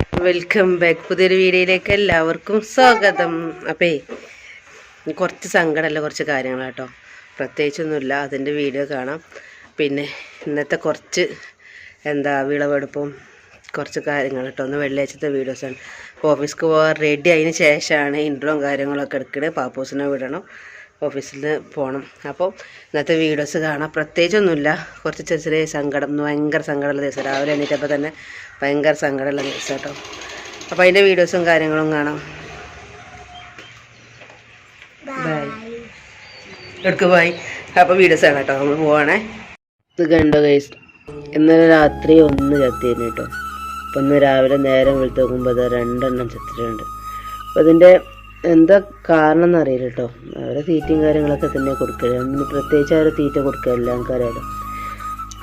Welcome back പുതിയൊരു വീഡിയോയിലേക്ക് എല്ലാവർക്കും സ്വാഗതം. അപ്പേ കുറച്ച് സങ്കടമല്ല കുറച്ച് കാര്യങ്ങളാട്ടോ പ്രത്യേകിച്ചൊന്നുമില്ല അതിന്റെ വീഡിയോ കാണാം. പിന്നെ ഇന്നത്തെ കുറച്ച് എന്താ വിളവെടുപ്പും കുറച്ച് കാര്യങ്ങൾ കേട്ടോ. ഒന്ന് വെള്ളിയാഴ്ചത്തെ വീഡിയോസാണ്. ഓഫീസ്ക്ക് പോകാൻ റെഡി ആയതിന് ശേഷമാണ് ഇൻട്രോയും കാര്യങ്ങളൊക്കെ എടുക്കണേ. പാപ്പൂസിനെ വിടണം. ഓഫീസിൽ നിന്ന് പോകണം അപ്പോൾ ഇന്നത്തെ വീഡിയോസ് കാണാം. പ്രത്യേകിച്ചൊന്നുമില്ല. കുറച്ച് ചെറിയ ചെറിയ സങ്കടം ഭയങ്കര സങ്കടമുള്ള ദിവസം. രാവിലെ എണീറ്റപ്പോൾ തന്നെ ഭയങ്കര സങ്കടമുള്ള ദിവസം കേട്ടോ. അപ്പോൾ അതിന്റെ വീഡിയോസും കാര്യങ്ങളും കാണാം. ബൈ എടുക്ക് പോയി അപ്പോൾ വീഡിയോസ് ആണ് കേട്ടോ. നമ്മൾ പോവാണേ. ഇത് കണ്ടോ ഗൈസ് ഇന്നലെ രാത്രി ഒന്ന് ചത്തിരുന്നു കേട്ടോ. അപ്പം ഇന്ന് രാവിലെ നേരം വെളുത്ത് നോക്കുമ്പോൾ അത് രണ്ടെണ്ണം ചത്തിട്ടുണ്ട്. അപ്പോൾ അതിന്റെ എന്താ കാരണം എന്നറിയില്ല കേട്ടോ അവരെ തീറ്റയും കാര്യങ്ങളൊക്കെ തന്നെ കൊടുക്കൽ. പ്രത്യേകിച്ച് അവരെ തീറ്റ കൊടുക്കലില്ല നമുക്കറിയാലോ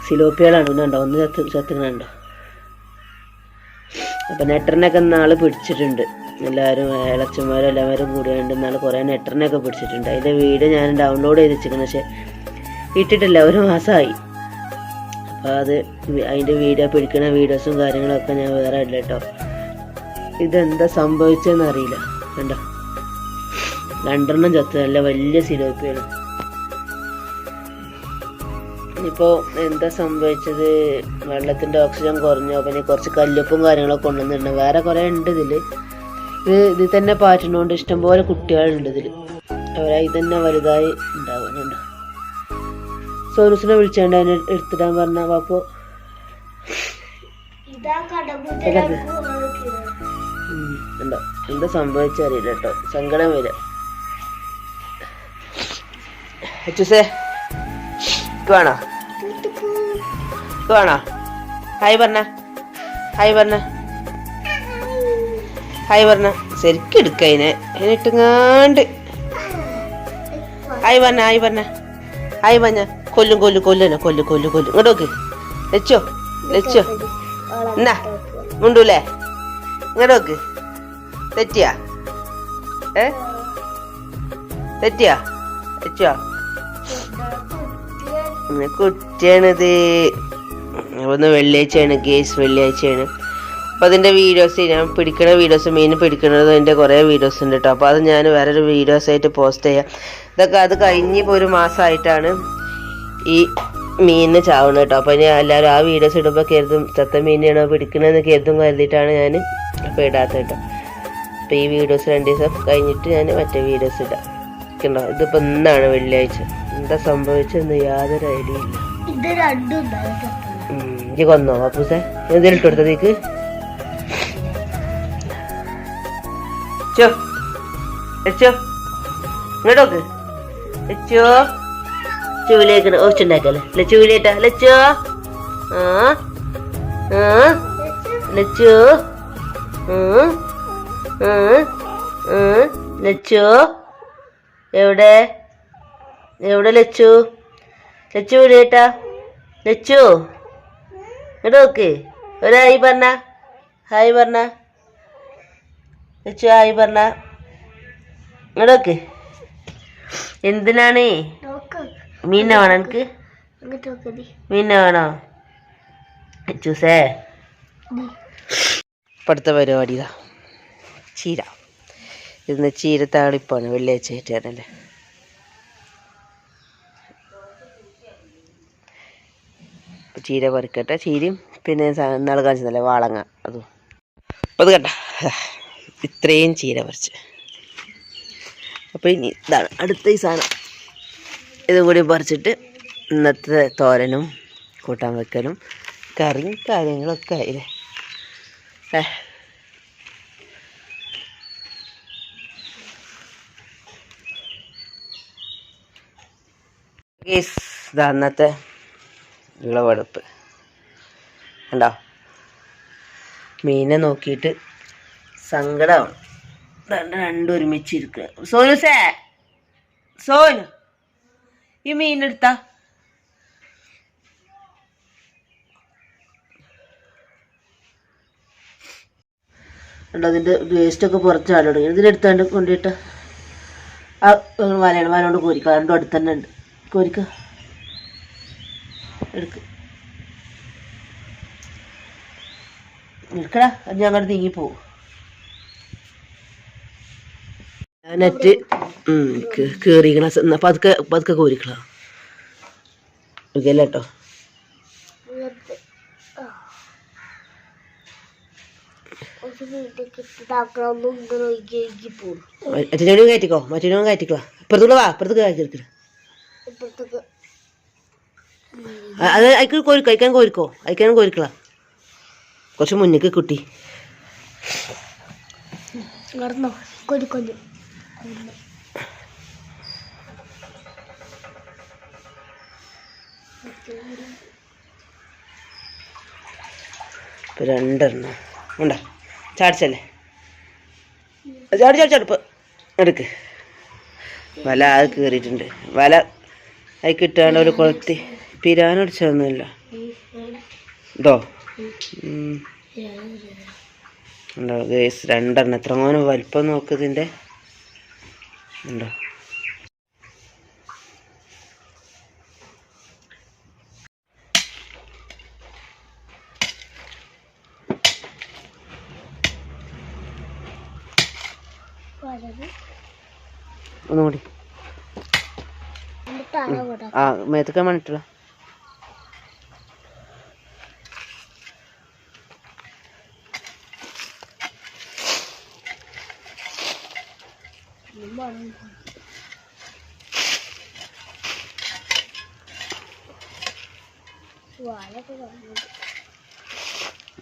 സിലോപ്പികളാണ് പിന്നെ ഉണ്ടോ ഒന്ന് ചത്ത് ചത്തുങ്ങളുണ്ടോ അപ്പം നെട്ടറിനൊക്കെ നാൾ പിടിച്ചിട്ടുണ്ട്. എല്ലാവരും ഇളച്ചന്മാരും എല്ലാവരും കൂടിയുണ്ട് എന്നാൽ കുറേ നെട്ടറിനൊക്കെ പിടിച്ചിട്ടുണ്ട്. അതിന്റെ വീഡിയോ ഞാൻ ഡൗൺലോഡ് ചെയ്ത് വെച്ചിരിക്കുന്നത് പക്ഷേ ഇട്ടിട്ടില്ല. ഒരു മാസമായി അപ്പോൾ അത് അതിന്റെ വീഡിയോ പിടിക്കുന്ന വീഡിയോസും കാര്യങ്ങളൊക്കെ ഞാൻ വേറെ ഇല്ല കേട്ടോ ഇതെന്താ സംഭവിച്ചതെന്ന് അറിയില്ല. കണ്ടോ? രണ്ടെണ്ണം ചത്ത്. നല്ല വലിയ സിലോപ്പിയാണ്. ഇനിയിപ്പോൾ എന്താ സംഭവിച്ചത്? വെള്ളത്തിന്റെ ഓക്സിജൻ കുറഞ്ഞു. ഇനി കുറച്ച് കല്ലുപ്പും കാര്യങ്ങളൊക്കെ കൊണ്ടുവന്നിട്ടുണ്ട്. വേറെ കുറേ ഉണ്ട് ഇതിൽ ഇത് ഇതിൽ തന്നെ പാറ്റുന്നതുകൊണ്ട് ഇഷ്ടംപോലെ കുട്ടികളുണ്ട് ഇതിൽ അവരെ ഇത് തന്നെ വലുതായി ഉണ്ടാവുന്നുണ്ട്. സോനുസിനെ വിളിച്ചുകൊണ്ട് അതിനെ എടുത്തിടാൻ പറഞ്ഞ അപ്പോൾ എന്താ എന്താ സംഭവിച്ചറിയില്ല കേട്ടോ. സങ്കടം വരിക അച്ചുസേ വേണോ? വേണോ? ഹായ് പറഞ്ഞ. ഹായ് പറഞ്ഞ. ഹായ് പറഞ്ഞ. ശരിക്കും എടുക്ക അതിനെ. അതിനിട്ടുങ്ങാണ്ട് ഹായ് പറഞ്ഞ ഹായ് പറഞ്ഞ. ഹായ് പറഞ്ഞ. കൊല്ലും കൊല്ലും കൊല്ലുനോ കൊല്ലു കൊല്ലു കൊല്ലും. ഇങ്ങോട്ട് നോക്ക്. ലച്ചോ ലച്ചോ. എന്നാ മുണ്ടൂലേ? ഇങ്ങോട്ട് നോക്ക്. തെറ്റിയാ? ഏ? തെറ്റിയാ? ഇന്ന് കുറ്റിയാണിത് ഒന്ന് വെള്ളിയാഴ്ചയാണ് കേസ് വെള്ളിയാഴ്ചയാണ്. അപ്പം അതിന്റെ വീഡിയോസ് ഞാൻ പിടിക്കുന്ന വീഡിയോസ് മീൻ പിടിക്കുന്നത് എന്റെ കുറേ വീഡിയോസ് ഉണ്ട് കേട്ടോ അപ്പോൾ അത് ഞാൻ വേറൊരു വീഡിയോസ് ആയിട്ട് പോസ്റ്റ് ചെയ്യാം. ഇതൊക്കെ അത് കഴിഞ്ഞ് ഇപ്പോൾ ഒരു മാസമായിട്ടാണ് ഈ മീനിന് ചാവണം കേട്ടോ അപ്പോൾ ഞാൻ എല്ലാവരും ആ വീഡിയോസ് ഇടുമ്പോൾ കരുതും ചത്ത മീനെയാണോ പിടിക്കണമെന്ന് കരുതും കരുതിയിട്ടാണ് ഞാൻ അപ്പോൾ ഇടാത്തത് കേട്ടോ അപ്പോൾ ഈ വീഡിയോസ് രണ്ട് ദിവസം കഴിഞ്ഞിട്ട് ഞാൻ മറ്റേ വീഡിയോസ് ഇടാം. കണ്ടോ? ഇതിപ്പോൾ ഇന്നാണ് വെള്ളിയാഴ്ച. എന്താ സംഭവിച്ചെന്ന് യാതൊരു ഐഡിയ ഇല്ല. ഇത് ഇജ്ജ് കൊന്നോ അപ്പൂസെ എന്തേലും ഇട്ട് കൊടുത്തതേക്ക് ലച്ചോ ആ ആ ലച്ചോ ലച്ചോ എവിടെ? എവിടെ ലച്ചു? ലച്ചു വിടേട്ടാ ലച്ചു? ഇങ്ങോട്ട് നോക്ക് ഒരു ഹായ് പറഞ്ഞ ഹായ് പറഞ്ഞ. ലച്ചു ഹായ് പറഞ്ഞ. ഇങ്ങോട്ട് നോക്ക് എന്തിനാണ്? മീന വേണോ എനിക്ക്? മീന വേണോ? ലച്ചൂസേ ഇപ്പം അടുത്ത പരിപാടി ഇതാ. ചീര. ഇന്ന് ചീര താളിപ്പാണ് വെള്ളിയാഴ്ച ആയിട്ടാണല്ലേ ചീര പറിക്കട്ടെ ചീരയും പിന്നെ നൽകാൻ ചെന്നല്ലേ വാളങ്ങ. അതും. അപ്പം അത് കണ്ട ഇത്രയും ചീര പറിച്ച്. അപ്പോൾ ഇനി ഇതാണ് അടുത്ത ഈ സാധനം. ഇതും കൂടി പറിച്ചിട്ട് ഇന്നത്തെ തോരനും കൂട്ടാൻ വെക്കലും കറിയും കാര്യങ്ങളൊക്കെ ആയില്ലേ. ഏ. ഇതാ അന്നത്തെ വിളവെടുപ്പ്. കണ്ടോ? മീനെ നോക്കിയിട്ട് സങ്കടമാണ് രണ്ട് രണ്ടും ഒരുമിച്ചിരിക്കുക സോനുസേ സോനു ഈ മീനെടുത്താ കണ്ടോ അതിന്റെ വേസ്റ്റൊക്കെ പുറത്ത് ചാടി തുടങ്ങി. ഇതിലെടുത്താണ്ട് കൊണ്ടിട്ട് ആ വലയാണ് വല കോരിക്കുക. കോരിക്ക രണ്ടും അടുത്ത് തന്നെ ഉണ്ട്. കോരിക്ക എടുക്ക് നിൽക്കടാ അത് ഞങ്ങൾ നീങ്ങിപ്പോവും നെറ്റ് കീറിക്കണ പതുക്കെ പതുക്കെ കോരിക്കള ഓക്കെ കേട്ടോ മറ്റേ കയറ്റിക്കോ കിട്ടിതാക്കണമെന്നും ഇങ്ങനെ ഒഴുകി ഒഴുകി അത് അയക്ക് കോരിക്കോ അയക്കാൻ കോരിക്കോ അയക്കാൻ കോരിക്കളാ. കുറച്ച് മുന്നിക്ക് കുട്ടി. രണ്ടെണ്ണം. ഉണ്ടോ? ചാടിച്ചല്ലേ? ചാടി ചാടി ചടുപ്പ് എടുക്ക്. വല അത് കീറിയിട്ടുണ്ട്. വല അത് കിട്ടാണ്ട് ഒരു കൊളുത്തി. പിരാനടിച്ചൊന്നുമില്ല ഇതോ. ഉണ്ടോ? ഗേസ് രണ്ടെണ്ണം. എത്ര മോനും വലിപ്പം നോക്ക് ഇതിന്റെ. ഉണ്ടോ? ഒന്നുകൂടി. ആ മേത്തക്കാൻ വേണ്ടിട്ടുള്ള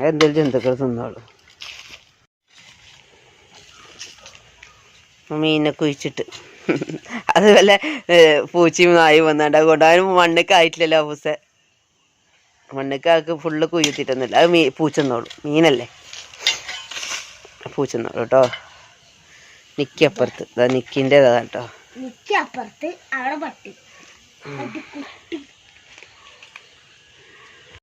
എന്തെങ്കിലും ജന്തുക്കൾ തിന്നോളൂ? മീനെ കുഴിച്ചിട്ട്. അത് വല്ല പൂച്ചയും നായി വന്നാണ്ട് അതുകൊണ്ട് അതിന് മണ്ണൊക്കെ ആയിട്ടില്ലല്ലോ പൂസ മണ്ണൊക്കെ ആൾക്ക് ഫുള്ള് കുയ്യത്തിട്ടൊന്നുമില്ല അത് മീ പൂച്ചെന്നോളൂ. മീനല്ലേ? പൂച്ചെന്നോളൂ കേട്ടോ. നിക്കപ്പുറത്ത്. ഇതാ നിക്കിന്റെതാ കേട്ടോ. നിക്ക് അപ്പുറത്ത് അവിടെ പട്ടി. കുട്ടി